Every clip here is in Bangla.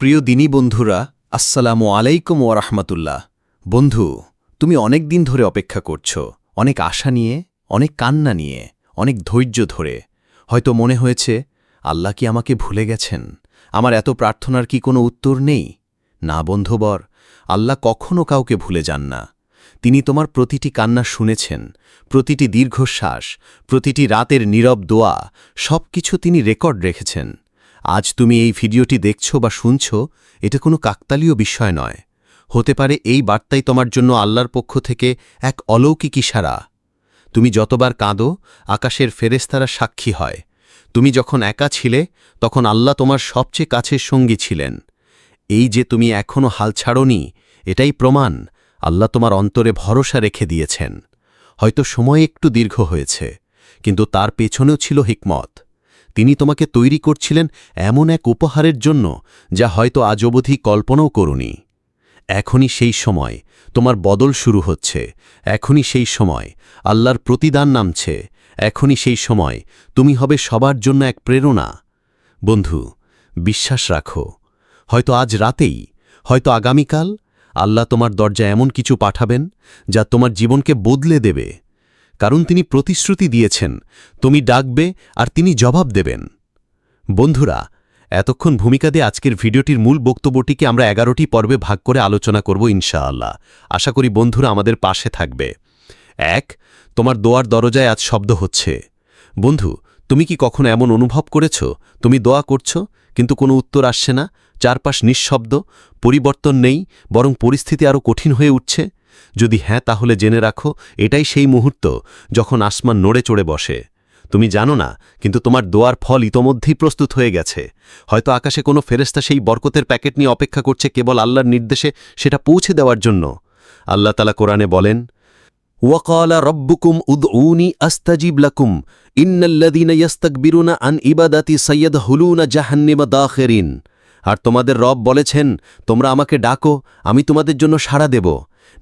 প্রিয় দিনী বন্ধুরা, আসসালামু আলাইকুম ওরহমতুল্লাহ বন্ধু, তুমি অনেক দিন ধরে অপেক্ষা করছ, অনেক আশা নিয়ে, অনেক কান্না নিয়ে, অনেক ধৈর্য ধরে। হয়তো মনে হয়েছে, আল্লাহ কি আমাকে ভুলে গেছেন? আমার এত প্রার্থনার কি কোনো উত্তর নেই? না বন্ধুবর আল্লাহ কখনও কাউকে ভুলে যান না। তিনি তোমার প্রতিটি কান্না শুনেছেন, প্রতিটি দীর্ঘশ্বাস, প্রতিটি রাতের নীরব দোয়া সব কিছু তিনি রেকর্ড রেখেছেন। আজ তুমি এই ভিডিওটি দেখছ বা শুনছ, এটা কোনো কাকতালীয় বিষয় নয়। হতে পারে এই বার্তাই তোমার জন্য আল্লাহর পক্ষ থেকে এক অলৌকিক ইশারা। তুমি যতবার কাঁদো, আকাশের ফেরেস্তারা সাক্ষী হয়। তুমি যখন একা ছিলে, তখন আল্লাহ তোমার সবচেয়ে কাছের সঙ্গী ছিলেন। এই যে তুমি এখনও হাল ছাড়নি, এটাই প্রমাণ, আল্লাহ তোমার অন্তরে ভরসা রেখে দিয়েছেন। হয়তো সময় একটু দীর্ঘ হয়েছে, কিন্তু তার পেছনেও ছিল হিকমত। তিনি তোমাকে তৈরি করছিলেন এমন এক উপহারের জন্য যা হয়তো আজ অবধি কল্পনাও করুনি। এখনই সেই সময়, তোমার বদল শুরু হচ্ছে। এখনই সেই সময়, আল্লাহর প্রতিদান নামছে। এখনই সেই সময়, তুমি হবে সবার জন্য এক প্রেরণা। বন্ধু, বিশ্বাস রাখো, হয়তো আজ রাতেই, হয়তো আগামীকাল, আল্লাহ তোমার দরজা এমন কিছু পাঠাবেন যা তোমার জীবনকে বদলে দেবে। কারণ তিনি প্রতিশ্রুতি দিয়েছেন, তুমি ডাকবে আর তিনি জবাব দেবেন। বন্ধুরা, এতক্ষণ ভূমিকা দিয়ে আজকের ভিডিওটির মূল বক্তব্যটিকে আমরা এগারোটি পর্বে ভাগ করে আলোচনা করব ইনশাআল্লাহ। আশা করি বন্ধুরা আমাদের পাশে থাকবে। এক, তোমার দোয়ার দরজায় আজ শব্দ হচ্ছে। বন্ধু, তুমি কি কখনো এমন অনুভব করেছ? তুমি দোয়া করছ, কিন্তু কোনো উত্তর আসছে না, চারপাশ নিঃশব্দ, পরিবর্তন নেই, বরং পরিস্থিতি আরও কঠিন হয়ে উঠছে। যদি হ্যাঁ তাহলে জেনে রাখো, এটাই সেই মুহূর্ত যখন আসমান নড়ে চড়ে বসে। তুমি জানো না, কিন্তু তোমার দোয়ার ফল ইতোমধ্যেই প্রস্তুত হয়ে গেছে। হয়তো আকাশে কোনো ফেরেস্তা সেই বরকতের প্যাকেট নিয়ে অপেক্ষা করছে কেবল আল্লাহর নির্দেশে সেটা পৌঁছে দেওয়ার জন্য। আল্লাহ তালা কোরআনে বলেন, ওয়াকালা রব্বুকুম উদউনি আস্তাজিব লাকুম ইন্নাল্লাযীনা ইয়াস্তাকবিরুনা আন ইবাদাতি সাইয়্যদ হুলুনা জাহান্নামা দাখিরিন। আর তোমাদের রব বলেছেন, তোমরা আমাকে ডাকো, আমি তোমাদের জন্য সাড়া দেব।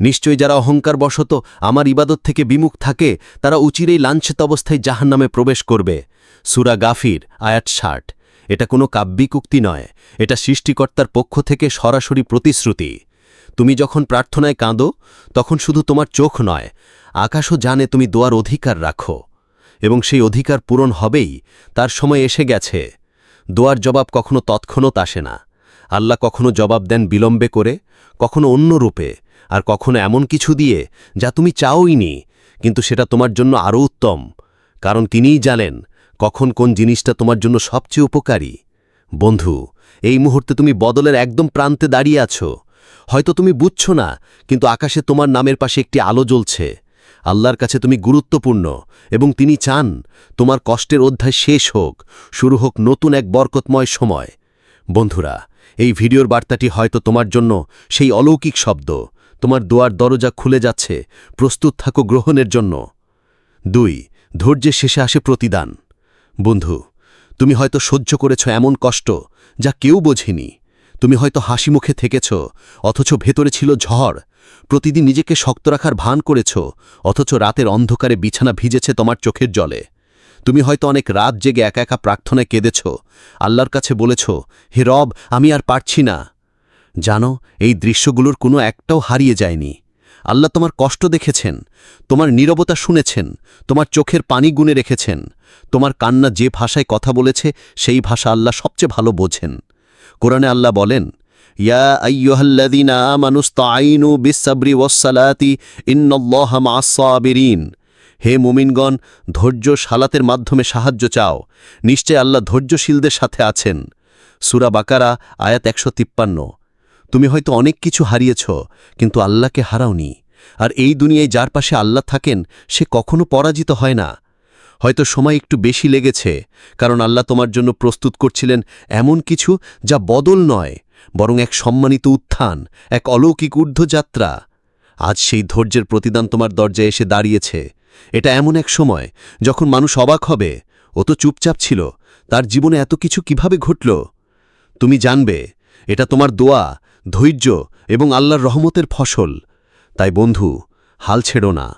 নিশ্চয়ই যারা অহংকার বশত আমার ইবাদত থেকে বিমুখ থাকে, তারা উচিরেই লাঞ্ছিত অবস্থায় জাহান নামে প্রবেশ করবে। সুরা গাফির, আয়াত ষাট। এটা কোনো কাব্যিক উক্তি নয়। এটা সৃষ্টিকর্তার পক্ষ থেকে সরাসরি প্রতিশ্রুতি। তুমি যখন প্রার্থনায় কাঁদো, তখন শুধু তোমার চোখ নয়, আকাশও জানে তুমি দোয়ার অধিকার রাখো। এবং সেই অধিকার পূরণ হবেই, তার সময় এসে গেছে। দোয়ার জবাব কখনো তৎক্ষণত আসে না। আল্লাহ কখনো জবাব দেন বিলম্বে করে, কখনো অন্য রূপে আর কখনো এমন কিছু দিয়ে যা তুমি চাওইনি, কিন্তু সেটা তোমার জন্য আরও উত্তম, কারণ তিনিই জানেন কখন কোন জিনিসটা তোমার জন্য সবচেয়ে উপকারী। বন্ধু, এই মুহূর্তে তুমি বদলের একদম প্রান্তে দাঁড়িয়ে আছো। হয়তো তুমি বুঝছ না, কিন্তু আকাশে তোমার নামের পাশে একটি আলো জ্বলছে। আল্লাহর কাছে তুমি গুরুত্বপূর্ণ এবং তিনি চান তোমার কষ্টের অধ্যায় শেষ হোক, শুরু হোক নতুন এক বরকতময় সময়। বন্ধুরা, এই ভিডিওর বার্তাটি হয়তো তোমার জন্য সেই অলৌকিক শব্দ তোমার দোয়ার দরজা খুলে যাচ্ছে, প্রস্তুত থাকো গ্রহণের জন্য। দুই, ধৈর্যের শেষে আসে প্রতিদান। বন্ধু, তুমি হয়তো সহ্য করেছ এমন কষ্ট যা কেউ বোঝেনি। তুমি হয়তো হাসি মুখে থেকেছ, অথচ ভেতরে ছিল ঝড়। প্রতিদিন নিজেকে শক্ত রাখার ভান করেছ, অথচ রাতের অন্ধকারে বিছানা ভিজেছে তোমার চোখের জলে। তুমি হয়তো অনেক রাত জেগে একা একা প্রার্থনায় কেঁদেছ। আল্লাহর কাছে বলেছ, হে রব, আমি আর পারছি না। জানো, এই দৃশ্যগুলোর কোনো একটাও হারিয়ে যায়নি। আল্লাহ তোমার কষ্ট দেখেছেন, তোমার নীরবতা শুনেছেন, তোমার চোখের পানি গুনে রেখেছেন, তোমার কান্না যে ভাষায় কথা বলেছে, সেই ভাষা আল্লাহ সবচেয়ে ভালো বোঝেন। কোরআনে আল্লাহ বলেন, ইয়া ওয়াসসালাতি হে মুমিনগণ ধৈর্য সালাতের মাধ্যমে সাহায্য চাও। নিশ্চয় আল্লাহ ধৈর্যশীলদের সাথে আছেন। সুরা বাকারা, আয়াত একশো তিপ্পান্ন। তুমি হয়তো অনেক কিছু হারিয়েছ, কিন্তু আল্লাহকে হারাওনি। আর এই দুনিয়ায় যার পাশে আল্লাহ থাকেন, সে কখনো পরাজিত হয় না। হয়তো সময় একটু বেশি লেগেছে, কারণ আল্লাহ তোমার জন্য প্রস্তুত করছিলেন এমন কিছু যা বদল নয়, বরং এক সম্মানিত উত্থান, এক অলৌকিক ঊর্ধ্বযাত্রা। আজ সেই ধৈর্যের প্রতিদান তোমার দরজায় এসে দাঁড়িয়েছে। এটা এমন এক সময়, যখন মানুষ অবাক হবে, ও তো চুপচাপ ছিল, তার জীবনে এত কিছু কীভাবে ঘটল? তুমি জানবে, এটা তোমার দোয়া ধৈর্য এবং আল্লাহর রহমতের ফসল। তাই বন্ধু, হাল ছেড়ো না।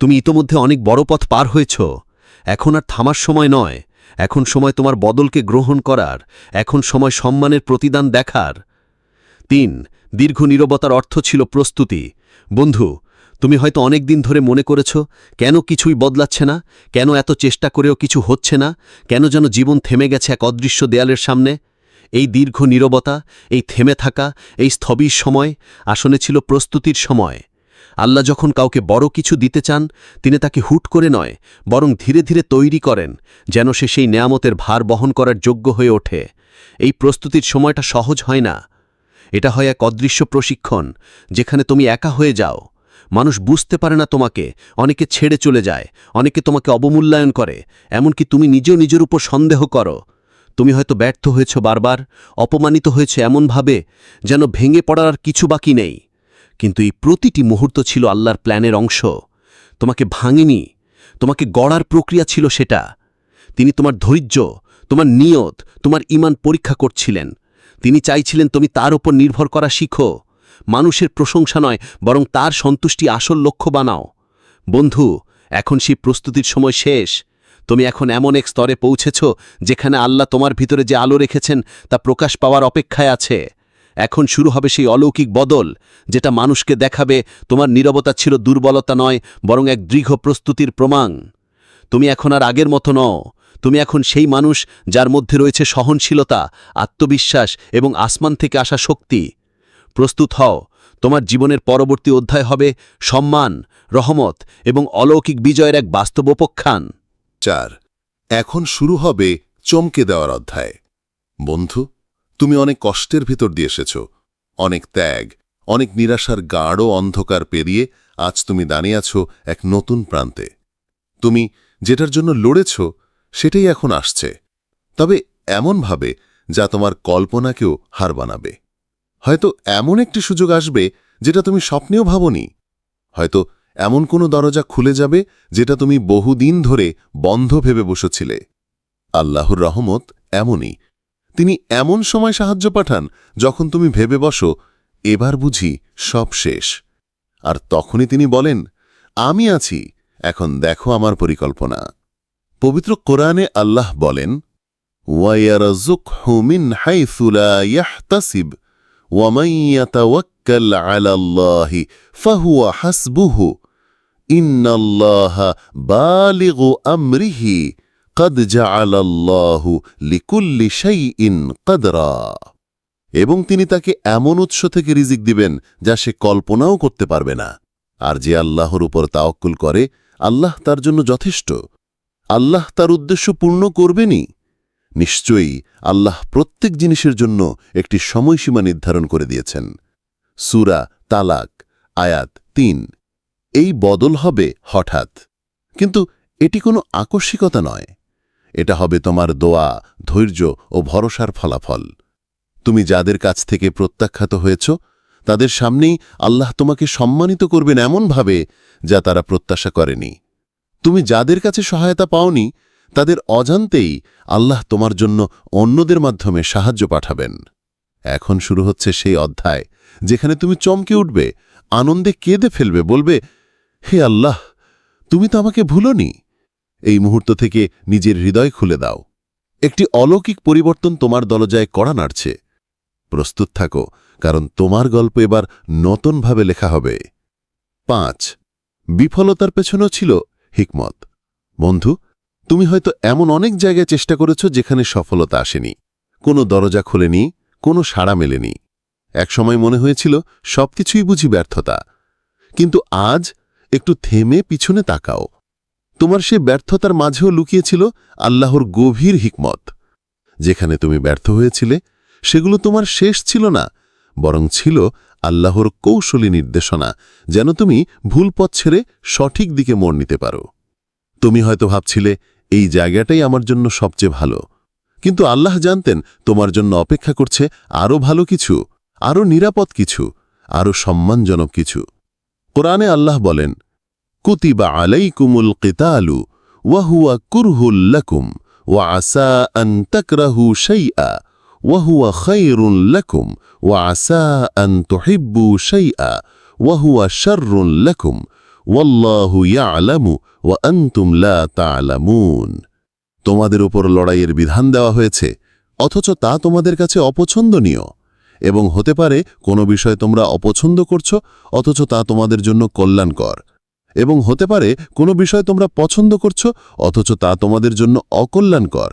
তুমি ইতোমধ্যে অনেক বড় পথ পার হয়েছ। এখন আর থামার সময় নয়। এখন সময় তোমার বদলকে গ্রহণ করার। এখন সময় সম্মানের প্রতিদান দেখার। তিন, দীর্ঘ নীরবতার অর্থ ছিল প্রস্তুতি। বন্ধু, তুমি হয়তো অনেক দিন ধরে মনে করেছ, কেন কিছুই বদলাচ্ছে না? কেন এত চেষ্টা করেও কিছু হচ্ছে না? কেন যেন জীবন থেমে গেছে এক অদৃশ্য দেয়ালের সামনে? এই দীর্ঘ নীরবতা, এই থেমে থাকা, এই স্থবির সময় আসনে ছিল প্রস্তুতির সময়। আল্লাহ যখন কাউকে বড় কিছু দিতে চান, তিনি তাকে হুট করে নয়, বরং ধীরে ধীরে তৈরি করেন, যেন সে সেই নেয়ামতের ভার বহন করার যোগ্য হয়ে ওঠে। এই প্রস্তুতির সময়টা সহজ হয় না। এটা হয় এক অদৃশ্য প্রশিক্ষণ, যেখানে তুমি একা হয়ে যাও। মানুষ বুঝতে পারে না তোমাকে, অনেকে ছেড়ে চলে যায়, অনেকে তোমাকে অবমূল্যায়ন করে, এমনকি তুমি নিজেও নিজের উপর সন্দেহ করো। তুমি হয়তো ব্যর্থ হয়েছ বারবার, অপমানিত হয়েছে এমনভাবে, যেন ভেঙে পড়ার আর কিছু বাকি নেই। কিন্তু এই প্রতিটি মুহূর্ত ছিল আল্লাহর প্ল্যানের অংশ। তোমাকে ভাঙেনি, তোমাকে গড়ার প্রক্রিয়া ছিল সেটা। তিনি তোমার ধৈর্য, তোমার নিয়ত, তোমার ইমান পরীক্ষা করছিলেন। তিনি চাইছিলেন তুমি তার ওপর নির্ভর করা শিখো। মানুষের প্রশংসা নয়, বরং তার সন্তুষ্টি আসল লক্ষ্য বানাও। বন্ধু, এখন সেই প্রস্তুতির সময় শেষ। তুমি এখন এমন এক স্তরে পৌঁছেছ যেখানে আল্লাহ তোমার ভিতরে যে আলো রেখেছেন তা প্রকাশ পাওয়ার অপেক্ষায় আছে। এখন শুরু হবে সেই অলৌকিক বদল, যেটা মানুষকে দেখাবে তোমার নীরবতা ছিল দুর্বলতা নয়, বরং এক দৃঢ় প্রস্তুতির প্রমাণ। তুমি এখন আর আগের মতো নও। তুমি এখন সেই মানুষ যার মধ্যে রয়েছে সহনশীলতা, আত্মবিশ্বাস এবং আসমান থেকে আসা শক্তি। প্রস্তুত হও, তোমার জীবনের পরবর্তী অধ্যায় হবে সম্মান, রহমত এবং অলৌকিক বিজয়ের এক বাস্তবোপখ্যান চার। এখন শুরু হবে চমকে দেওয়ার অধ্যায়। বন্ধু, তুমি অনেক কষ্টের ভিতর দিয়ে এসেছ। অনেক ত্যাগ, অনেক নিরাশার গাঢ় অন্ধকার পেরিয়ে আজ তুমি দাঁড়িয়ে আছো এক নতুন প্রান্তে। তুমি যেটার জন্য লড়েছ, সেটাই এখন আসছে। তবে এমনভাবে যা তোমার কল্পনাকেও হার বানাবে। হয়তো এমন একটি সুযোগ আসবে যেটা তুমি স্বপ্নেও ভাবনি। হয়তো এমন কোনো দরজা খুলে যাবে যেটা তুমি বহুদিন ধরে বন্ধ ভেবে বসেছিলে। আল্লাহর রহমত এমনই। তিনি এমন সময় সাহায্য পাঠান, যখন তুমি ভেবে বসো, এবার বুঝি সব শেষ। আর তখনই তিনি বলেন, আমি আছি, এখন দেখো আমার পরিকল্পনা। পবিত্র কোরআনে আল্লাহ বলেন ওয়াইয়ারজুক হুমিন আলাল্লাহি ফাহুয়া হাসবুহু। ইন্নাল্লাহ বালিগু আমরিহি কদ জালাল্লাহু লিকুল্লি সেই ইন কদরা। এবং তিনি তাকে এমন উৎস থেকে রিজিক দিবেন যা সে কল্পনাও করতে পারবে না। আর যে আল্লাহর উপর তাওক্কুল করে, আল্লাহ তার জন্য যথেষ্ট। আল্লাহ তার উদ্দেশ্য পূর্ণ করবেনই। নিশ্চয়ই আল্লাহ প্রত্যেক জিনিসের জন্য একটি সময়সীমা নির্ধারণ করে দিয়েছেন। সুরা তালাক, আয়াত তিন। এই বদল হবে হঠাৎ। কিন্তু এটি কোনো আকস্মিকতা নয়। এটা হবে তোমার দোয়া, ধৈর্য ও ভরসার ফলাফল। তুমি যাদের কাছ থেকে প্রত্যাখ্যাত হয়েছ, তাদের সামনেই আল্লাহ তোমাকে সম্মানিত করবেন এমনভাবে যা তারা প্রত্যাশা করেনি। তুমি যাদের কাছে সহায়তা পাওনি, তাদের অজান্তেই আল্লাহ তোমার জন্য অন্যদের মাধ্যমে সাহায্য পাঠাবেন। এখন শুরু হচ্ছে সেই অধ্যায়, যেখানে তুমি চমকে উঠবে, আনন্দে কেঁদে ফেলবে, বলবে হে আল্লাহ, তুমি তো আমাকে ভুলনি। এই মুহূর্ত থেকে নিজের হৃদয় খুলে দাও। একটি অলৌকিক পরিবর্তন তোমার দলজায় কড়া নাড়ছে। প্রস্তুত থাকো, কারণ তোমার গল্প এবার নতুনভাবে লেখা হবে। পাঁচ, বিফলতার পেছনেও ছিল হিকমত। বন্ধু, তুমি হয়তো এমন অনেক জায়গায় চেষ্টা করেছ যেখানে সফলতা আসেনি। কোনো দরজা খোলেনি, কোনো সাড়া মেলেনি। একসময় মনে হয়েছিল সবকিছুই বুঝি ব্যর্থতা। কিন্তু আজ একটু থেমে পিছনে তাকাও। তোমার সে ব্যর্থতার মাঝেও লুকিয়েছিল আল্লাহর গভীর হিকমত। যেখানে তুমি ব্যর্থ হয়েছিলে, সেগুলো তোমার শেষ ছিল না, বরং ছিল আল্লাহর কৌশলী নির্দেশনা, যেন তুমি ভুল পথ ছেড়ে সঠিক দিকে মোড় নিতে পারো। তুমি হয়তো ভাবছিলে, এই জায়গাটাই আমার জন্য সবচেয়ে ভালো। কিন্তু আল্লাহ জানতেন, তোমার জন্য অপেক্ষা করছে আরও ভালো কিছু, আরও নিরাপদ কিছু, আরও সম্মানজনক কিছু। কোরআনে আল্লাহ বলেন, কুতিবা আলাইকুমুল কিতালু ওয়াহুয়া কুরহুল্লাকুম ওয়া আসা আন তকরাহু শৈয়া ওয়াহুয়া খৈরুন লকুম ওয়া আসা আন তোহিব্বু শৈয়া ওয়াহুয়া শর্রুন তোমাদের উপর লড়াইয়ের বিধান দেওয়া হয়েছে, অথচ তা তোমাদের কাছে অপছন্দনীয়। এবং হতে পারে কোনো বিষয় তোমরা অপছন্দ করছ, অথচ তা তোমাদের জন্য কল্যাণকর। এবং হতে পারে কোনো বিষয় তোমরা পছন্দ করছ, অথচ তা তোমাদের জন্য অকল্যাণকর।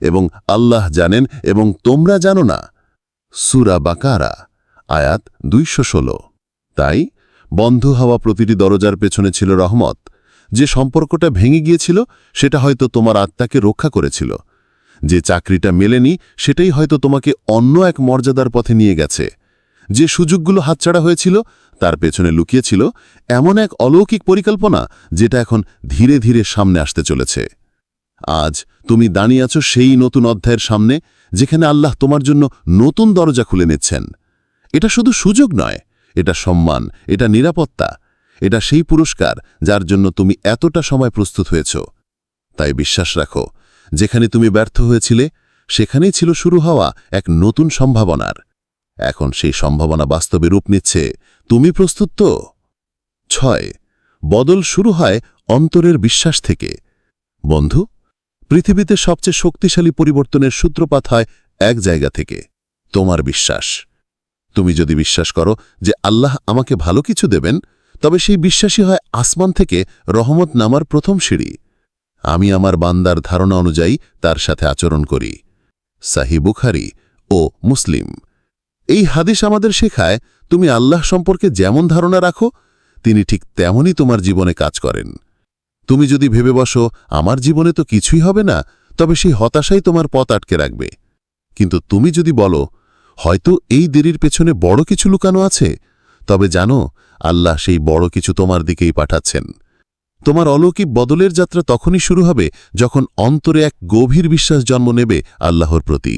এবং আল্লাহ জানেন এবং তোমরা জানো না। সুরা বাকারা, আয়াত দুইশো ষোলো। তাই বন্ধ হওয়া প্রতিটি দরজার পেছনে ছিল রহমত। যে সম্পর্কটা ভেঙে গিয়েছিল, সেটা হয়তো তোমার আত্মাকে রক্ষা করেছিল। যে চাকরিটা মেলেনি, সেটাই হয়তো তোমাকে অন্য এক মর্যাদার পথে নিয়ে গেছে। যে সুযোগগুলো হাতছাড়া হয়েছিল, তার পেছনে লুকিয়েছিল এমন এক অলৌকিক পরিকল্পনা যেটা এখন ধীরে ধীরে সামনে আসতে চলেছে। আজ তুমি দাঁড়িয়ে আছো সেই নতুন অধ্যায়ের সামনে, যেখানে আল্লাহ তোমার জন্য নতুন দরজা খুলে নিচ্ছেন। এটা শুধু সুযোগ নয়, এটা সম্মান, এটা নিরাপত্তা, এটা সেই পুরস্কার যার জন্য তুমি এতটা সময় প্রস্তুত হয়েছ। তাই বিশ্বাস রাখো যেখানে তুমি ব্যর্থ হয়েছিলে, সেখানেই ছিল শুরু হওয়া এক নতুন সম্ভাবনার। এখন সেই সম্ভাবনা বাস্তবে রূপ নিচ্ছে। তুমি প্রস্তুত তো? ছয়, বদল শুরু হয় অন্তরের বিশ্বাস থেকে। বন্ধু, পৃথিবীতে সবচেয়ে শক্তিশালী পরিবর্তনের সূত্রপাত হয় এক জায়গা থেকে, তোমার বিশ্বাস। তুমি যদি বিশ্বাস করো যে আল্লাহ আমাকে ভালো কিছু দেবেন, তবে সেই বিশ্বাসই হয় আসমান থেকে রহমত নামার প্রথম সিঁড়ি। আমি আমার বান্দার ধারণা অনুযায়ী তার সাথে আচরণ করি। সাহি বুখারি ও মুসলিম। এই হাদিস আমাদের শেখায়, তুমি আল্লাহ সম্পর্কে যেমন ধারণা রাখো, তিনি ঠিক তেমনই তোমার জীবনে কাজ করেন। তুমি যদি ভেবে বসো, আমার জীবনে তো কিছুই হবে না, তবে সেই হতাশাই তোমার পথ আটকে রাখবে। কিন্তু তুমি যদি বলো, হয়তো এই দেরির পেছনে বড় কিছু লুকানো আছে, তবে জানো, আল্লাহ সেই বড় কিছু তোমার দিকেই পাঠাচ্ছেন। তোমার অলৌকিক বদলের যাত্রা তখনই শুরু হবে যখন অন্তরে এক গভীর বিশ্বাস জন্ম নেবে আল্লাহর প্রতি।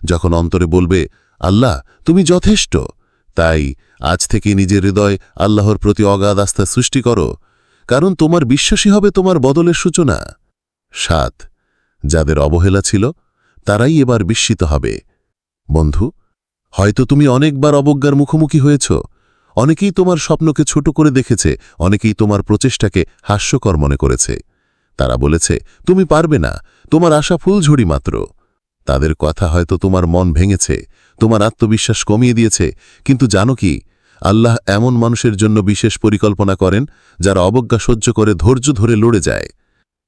যখন অন্তরে বলবে, আল্লাহ, তুমি যথেষ্ট। তাই আজ থেকে নিজের হৃদয় আল্লাহর প্রতি অগাধ আস্থা সৃষ্টি করো, কারণ তোমার বিশ্বাসী হবে তোমার বদলের সূচনা। সাত, যাদের অবহেলা ছিল, তারাই এবার বিস্মিত হবে। বন্ধু, হয়তো তুমি অনেকবার অবজ্ঞার মুখোমুখি হয়েছ অনেকেই তোমার স্বপ্নকে ছোট করে দেখেছে, অনেকেই তোমার প্রচেষ্টাকে হাস্যকর মনে করেছে। তারা বলেছে, তুমি পারবে না, তোমার আশা ফুলঝুড়ি মাত্র। তাদের কথা হয়তো তোমার মন ভেঙেছে, তোমার আত্মবিশ্বাস কমিয়ে দিয়েছে, কিন্তু জানো কি, আল্লাহ এমন মানুষের জন্য বিশেষ পরিকল্পনা করেন, যারা অবজ্ঞা সহ্য করে ধৈর্য ধরে লড়ে যায়।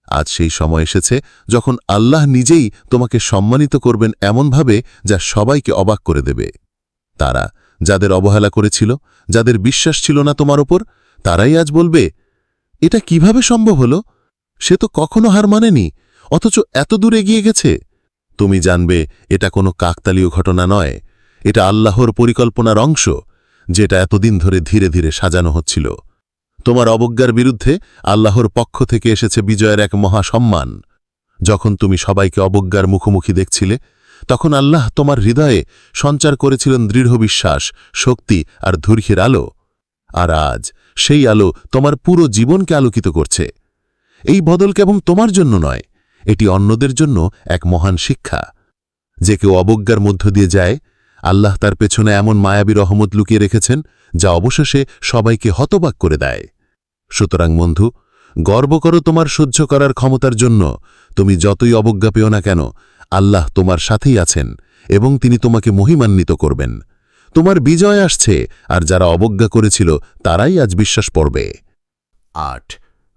আজ সেই সময় এসেছে যখন আল্লাহ নিজেই তোমাকে সম্মানিত করবেন এমনভাবে যা সবাইকে অবাক করে দেবে। তারা যাদের অবহেলা করেছিল, যাদের বিশ্বাস ছিল না তোমার ওপর তারাই আজ বলবে, এটা কীভাবে সম্ভব হল? সে তো কখনো হার মানেনি, অথচ এত দূর এগিয়ে গেছে। তুমি জানবে, এটা কোনো কাকতালীয় ঘটনা নয়, এটা আল্লাহর পরিকল্পনার অংশ, যেটা এতদিন ধরে ধীরে ধীরে সাজানো হচ্ছিল। তোমার অবজ্ঞার বিরুদ্ধে আল্লাহর পক্ষ থেকে এসেছে বিজয়ের এক মহাসম্মান। যখন তুমি সবাইকে অবজ্ঞার মুখোমুখি দেখছিলে তখন আল্লাহ তোমার হৃদয়ে সঞ্চার করেছিলেন দৃঢ় বিশ্বাস, শক্তি আর ধৈর্যের আলো। আর আজ সেই আলো তোমার পুরো জীবনকে আলোকিত করছে। এই বদল কেবল তোমার জন্য নয়, এটি অন্যদের জন্য এক মহান শিক্ষা। যে কেউ অবজ্ঞার মধ্য দিয়ে যায়, আল্লাহ তার পেছনে এমন মায়াবী রহমত লুকিয়ে রেখেছেন, যা অবশেষে সবাইকে হতবাক করে দেয়। সুতরাং বন্ধু, গর্ব করো তোমার সহ্য করার ক্ষমতার জন্য, তুমি যতই অবজ্ঞা পেও না কেন আল্লাহ তোমার সাথেই আছেন এবং তিনি তোমাকে মহিমান্বিত করবেন। তোমার বিজয় আসছে, আর যারা অবজ্ঞা করেছিল, তারাই আজ বিশ্বাস পড়বে। আট,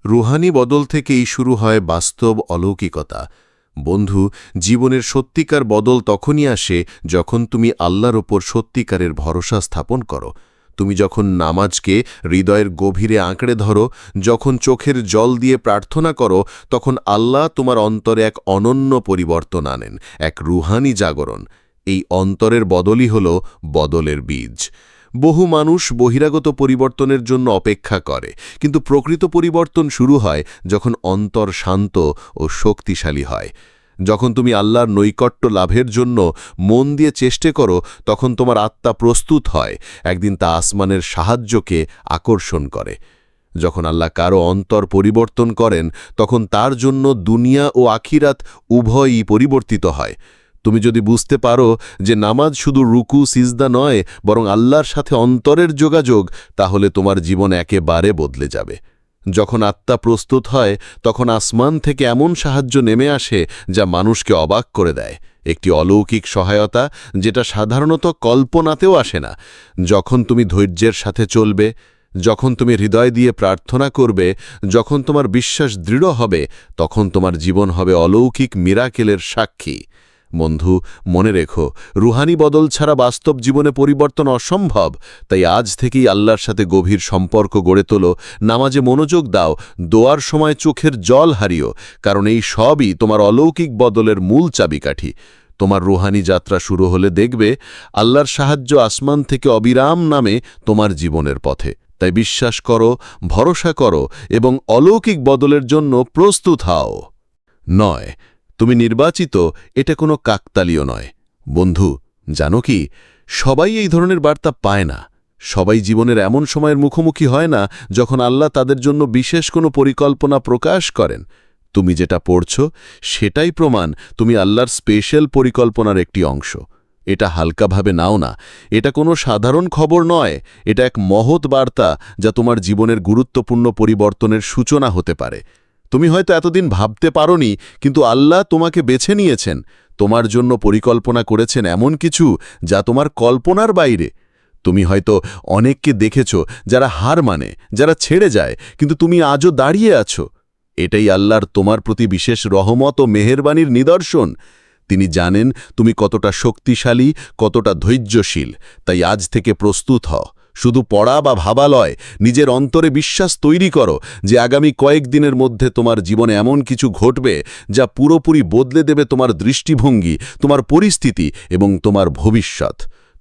রুহানি বদল থেকেই শুরু হয় বাস্তব অলৌকিকতা। বন্ধু, জীবনের সত্যিকার বদল তখনই আসে যখন তুমি আল্লাহর ওপর সত্যিকারের ভরসা স্থাপন করো। তুমি যখন নামাজকে হৃদয়ের গভীরে আঁকড়ে ধরো, যখন চোখের জল দিয়ে প্রার্থনা করো, তখন আল্লাহ তোমার অন্তরে এক অনন্য পরিবর্তন আনেন, এক রুহানি জাগরণ। এই অন্তরের বদলই হল বদলের বীজ। বহু মানুষ বহিরাগত পরিবর্তনের জন্য অপেক্ষা করে, কিন্তু প্রকৃত পরিবর্তন শুরু হয় যখন অন্তর শান্ত ও শক্তিশালী হয়। যখন তুমি আল্লাহর নৈকট্য লাভের জন্য মন দিয়ে চেষ্টা করো, তখন তোমার আত্মা প্রস্তুত হয়, একদিন তা আসমানের সাহায্যকে আকর্ষণ করে। যখন আল্লাহ কারও অন্তর পরিবর্তন করেন, তখন তার জন্য দুনিয়া ও আখিরাত উভয়ই পরিবর্তিত হয়। তুমি যদি বুঝতে পারো যে নামাজ শুধু রুকু, সিজদা নয়, বরং আল্লাহর সাথে অন্তরের যোগাযোগ, তাহলে তোমার জীবন একেবারে বদলে যাবে। যখন আত্মা প্রস্তুত হয়, তখন আসমান থেকে এমন সাহায্য নেমে আসে যা মানুষকে অবাক করে দেয়। একটি অলৌকিক সহায়তা যেটা সাধারণত কল্পনাতেও আসে না। যখন তুমি ধৈর্যের সাথে চলবে, যখন তুমি হৃদয় দিয়ে প্রার্থনা করবে, যখন তোমার বিশ্বাস দৃঢ় হবে, তখন তোমার জীবন হবে অলৌকিক মিরাকেলের সাক্ষী। বন্ধু, মনে রেখো, রুহানি বদল ছাড়া বাস্তব জীবনে পরিবর্তন অসম্ভব। তাই আজ থেকেই আল্লাহর সাথে গভীর সম্পর্ক গড়ে তোলো, নামাজে মনোযোগ দাও, দোয়ার সময় চোখের জল হারিও, কারণ এই সবই তোমার অলৌকিক বদলের মূল চাবিকাঠি। তোমার রুহানি যাত্রা শুরু হলে দেখবে, আল্লাহর সাহায্য আসমান থেকে অবিরাম নামে তোমার জীবনের পথে। তাই বিশ্বাস করো, ভরসা করো এবং অলৌকিক বদলের জন্য প্রস্তুত হও। নয় তুমি নির্বাচিত, এটা কোনো কাকতালীয় নয়। বন্ধু, জানো কি? সবাই এই ধরনের বার্তা পায় না। সবাই জীবনের এমন সময়ের মুখোমুখি হয় না যখন আল্লাহ তাদের জন্য বিশেষ কোনো পরিকল্পনা প্রকাশ করেন। তুমি যেটা পড়ছ, সেটাই প্রমাণ তুমি আল্লাহর স্পেশাল পরিকল্পনার একটি অংশ। এটা হালকাভাবে নাও না। এটা কোনো সাধারণ খবর নয়। এটা এক মহৎ বার্তা যা তোমার জীবনের গুরুত্বপূর্ণ পরিবর্তনের সূচনা হতে পারে। তুমি হয়তো এতদিন ভাবতে পারোনি, কিন্তু আল্লাহ তোমাকে বেছে নিয়েছেন। তোমার জন্য পরিকল্পনা করেছেন এমন কিছু যা তোমার কল্পনার বাইরে। তুমি হয়তো অনেককে দেখেছ যারা হার মানে যারা ছেড়ে যায়, কিন্তু তুমি আজও দাঁড়িয়ে আছো। এটাই আল্লাহর তোমার প্রতি বিশেষ রহমত ও মেহেরবানির নিদর্শন। তিনি জানেন তুমি কতটা শক্তিশালী, কতটা ধৈর্যশীল, তাই আজ থেকে প্রস্তুত হও। শুধু পড়া বা ভাবালয় নিজের অন্তরে বিশ্বাস তৈরি করো যে আগামী কয়েকদিনের মধ্যে তোমার জীবনে এমন কিছু ঘটবে যা পুরোপুরি বদলে দেবে তোমার দৃষ্টিভঙ্গি, তোমার পরিস্থিতি এবং তোমার ভবিষ্যৎ।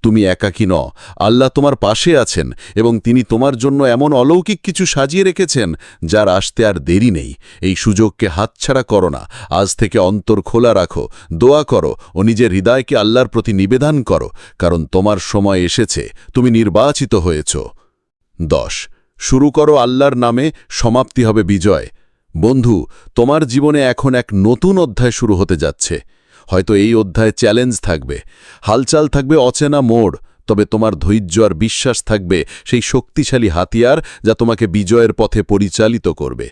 তুমি একাকী ন আল্লাহ তোমার পাশে আছেন এবং তিনি তোমার জন্য এমন অলৌকিক কিছু সাজিয়ে রেখেছেন যার আসতে আর দেরি নেই। এই সুযোগকে হাতছাড়া করো না। আজ থেকে অন্তর খোলা রাখো, দোয়া করো ও নিজের হৃদয়কে আল্লাহর প্রতি নিবেদন করো, কারণ তোমার সময় এসেছে, তুমি নির্বাচিত হয়েছ। দশ। শুরু করো আল্লাহর নামে, সমাপ্তি হবে বিজয়। বন্ধু, তোমার জীবনে এখন এক নতুন অধ্যায় শুরু হতে যাচ্ছে। হয়তো এই অধ্যায়ে চ্যালেঞ্জ থাকবে। হালচাল থাকবে অচেনা মোড়, তবে তোমার ধৈর্য আর বিশ্বাস থাকবে সেই শক্তিশালী হাতিয়ার যা তোমাকে বিজয়ের পথে পরিচালিত করবে।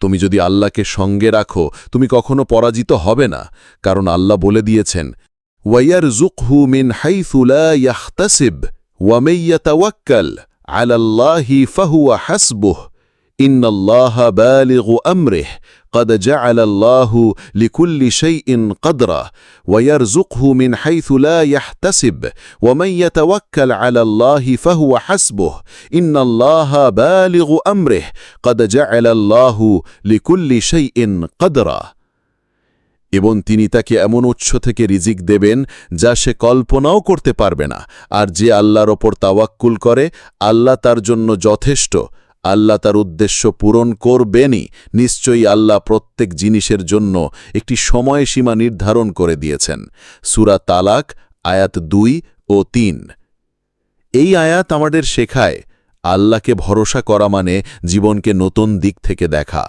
তুমি যদি আল্লাহকে সঙ্গে রাখো, তুমি কখনো পরাজিত হবে না, কারণ আল্লাহ বলে দিয়েছেন ওয়াইয়ার জুকহু মিন হাইফুলা ইয়াহতাসিব ওয়ামেয়াতাওয়াক্কাল আলাল্লাহি ফাহুয়া হাসবুহ। ইন্নাল্লাহ বালিগু আমরিহ قد جعل الله لكل شيء قدرا ويرزقه من حيث لا يحتسب ومن يتوكل على الله فهو حسبه إن الله بالغ أمره قد جعل الله لكل شيء قدرا এবং তিনি তাকে এমন উৎস থেকে রিজিক দেবেন যা সে কল্পনাও করতে পারবে না আর যে আল্লাহর ওপর তাওয়াক্কুল করে আল্লাহ তার জন্য যথেষ্ট আল্লাহ তার উদ্দেশ্য পূরণ করবেনই। নিশ্চয়ই আল্লাহ প্রত্যেক জিনিসের জন্য একটি সময়সীমা নির্ধারণ করে দিয়েছেন। সুরা তালাক, আয়াত দুই ও তিন। এই আয়াত আমাদের শেখায়, আল্লাহকে ভরসা করা মানে জীবনকে নতুন দিক থেকে দেখা।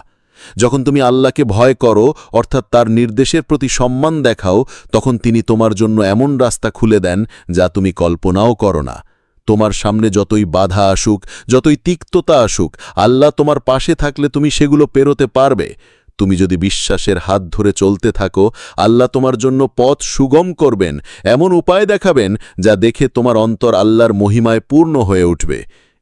যখন তুমি আল্লাহকে ভয় করো, অর্থাৎ তার নির্দেশের প্রতি সম্মান দেখাও, তখন তিনি তোমার জন্য এমন রাস্তা খুলে দেন যা তুমি কল্পনাও করো না। তোমার সামনে যতই বাধা আসুক, যতই তিক্ততা আসুক, আল্লাহ তোমার পাশে থাকলে তুমি সেগুলো পেরোতে পারবে। তুমি যদি বিশ্বাসের হাত ধরে চলতে থাকো, আল্লাহ তোমার জন্য পথ সুগম করবেন, এমন উপায় দেখাবেন যা দেখে তোমার অন্তর আল্লাহর মহিমায় পূর্ণ হয়ে উঠবে।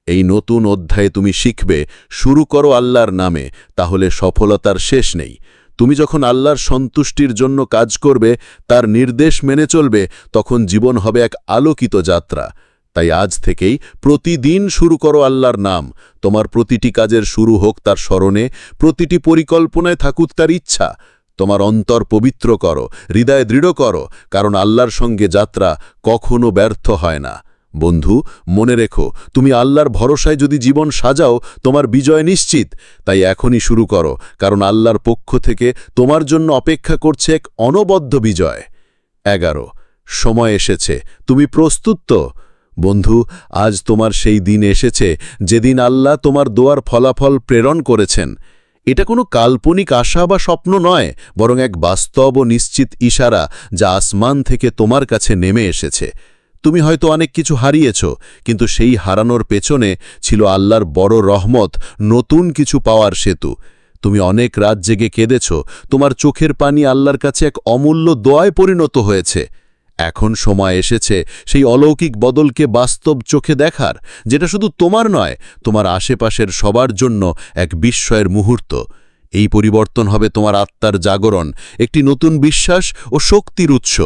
এই নতুন অধ্যায়ে তুমি শিখবে, শুরু করো আল্লাহর নামে, তাহলে সফলতার শেষ নেই। তুমি যখন আল্লাহর সন্তুষ্টির জন্য কাজ করবে, তার নির্দেশ মেনে চলবে, তখন জীবন হবে এক আলোকিত যাত্রা। তাই আজ থেকেই প্রতিদিন শুরু করো আল্লাহর নাম। তোমার প্রতিটি কাজের শুরু হোক তার স্মরণে, প্রতিটি পরিকল্পনায় থাকুক তার ইচ্ছা। তোমার অন্তর পবিত্র করো, হৃদয় দৃঢ় করো, কারণ আল্লাহর সঙ্গে যাত্রা কখনো ব্যর্থ হয় না। বন্ধু, মনে রেখো, তুমি আল্লাহর ভরসায় যদি জীবন সাজাও, তোমার বিজয় নিশ্চিত। তাই এখনই শুরু করো, কারণ আল্লাহর পক্ষ থেকে তোমার জন্য অপেক্ষা করছে এক অনবদ্য বিজয়। এগারো, সময় এসেছে, তুমি প্রস্তুত তো? বন্ধু, আজ তোমার সেই দিন এসেছে যেদিন আল্লাহ তোমার দোয়ার ফলাফল প্রেরণ করেছেন। এটা কোনো কাল্পনিক আশা বা স্বপ্ন নয়, বরং এক বাস্তব ও নিশ্চিত ইশারা যা আসমান থেকে তোমার কাছে নেমে এসেছে। তুমি হয়তো অনেক কিছু হারিয়েছ, কিন্তু সেই হারানোর পেছনে ছিল আল্লাহর বড় রহমত, নতুন কিছু পাওয়ার সেতু। তুমি অনেক রাত জেগে কেঁদেছ, তোমার চোখের পানি আল্লাহর কাছে এক অমূল্য দোয়ায় পরিণত হয়েছে। এখন সময় এসেছে সেই অলৌকিক বদলকে বাস্তব চোখে দেখার, যেটা শুধু তোমার নয়, তোমার আশেপাশের সবার জন্য এক বিস্ময়ের মুহূর্ত। এই পরিবর্তন হবে তোমার আত্মার জাগরণ, একটি নতুন বিশ্বাস ও শক্তির উৎস।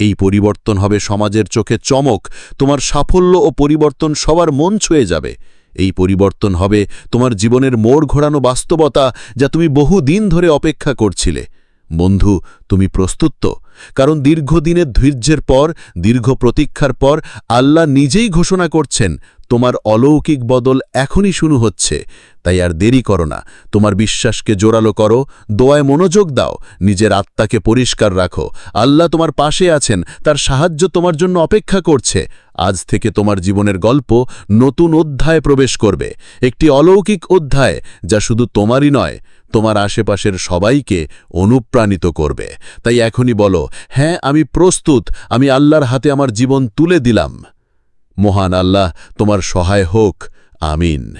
এই পরিবর্তন হবে সমাজের চোখে চমক, তোমার সাফল্য ও পরিবর্তন সবার মন ছুঁয়ে যাবে। এই পরিবর্তন হবে তোমার জীবনের মোড় ঘোরানো বাস্তবতা, যা তুমি বহু দিন ধরে অপেক্ষা করছিলে। বন্ধু, তুমি প্রস্তুত তো? কারণ দীর্ঘদিনের ধৈর্যের পর, দীর্ঘ প্রতীক্ষার পর, আল্লাহ নিজেই ঘোষণা করছেন, তোমার অলৌকিক বদল এখনই শুরু হচ্ছে। তাই আর দেরি করো না। তোমার বিশ্বাসকে জোরালো করো, দোয়ায় মনোযোগ দাও, নিজের আত্মাকে পরিষ্কার রাখো। আল্লাহ তোমার পাশে আছেন, তার সাহায্য তোমার জন্য অপেক্ষা করছে। আজ থেকে তোমার জীবনের গল্প নতুন অধ্যায়ে প্রবেশ করবে। একটি অলৌকিক অধ্যায় যা শুধু তোমারই নয়, তোমার আশেপাশের সবাইকে অনুপ্রাণিত করবে। তাই এখনই বলো হ্যাঁ আমি প্রস্তুত, আমি আল্লাহর হাতে আমার জীবন তুলে দিলাম। মহান আল্লাহ, তোমার সহায় হোক, আমিন।